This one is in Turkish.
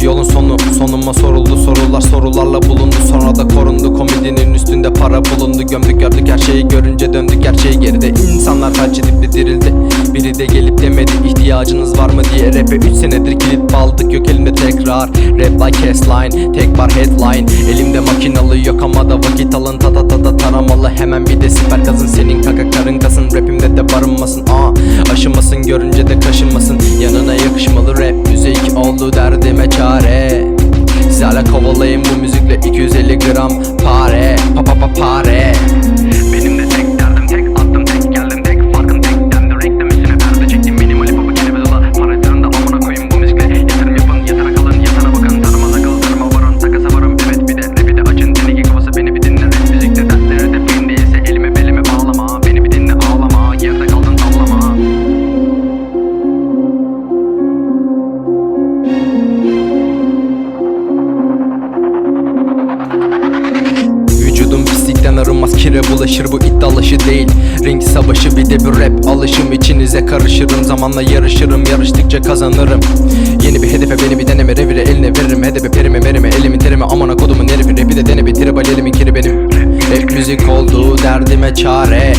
Sonuma soruldu. Sorular sorularla bulundu. Sonra da korundu. Komedinin üstünde para bulundu. Gömdük gördük her şeyi görünce döndük. Her şey geride. İnsanlar felç edip de dirildi. Biri de gelip demedi ihtiyacınız var mı? diye Rap'e 3 senedir kilit baldık. Yok elimde tekrar Rap like S-line tek bar headline. Elimde makinalı yok ama da vakit alın. Tata tata taramalı. Hemen bir de siper kazın. Senin kaka karın kasın. Rapimde de görünce de kaşınmasın. Yanına yakışmalı rap müzik oldu derdime çare. Siz hala kovalayın bu müzikle 250 gram arınmaz kire bulaşır bu iddialışı değil. Ring savaşı bir de bir rap alışım. İçinize karışırım Zamanla yarışırım. Yarıştıkça kazanırım. Yeni bir hedefe beni bir deneme revire eline veririm. Hedefe perime merime elimin terime. Amana kodumun herifi Rapi de dene bir tribal elimin kiri benim. Rap müzik oldu derdime çare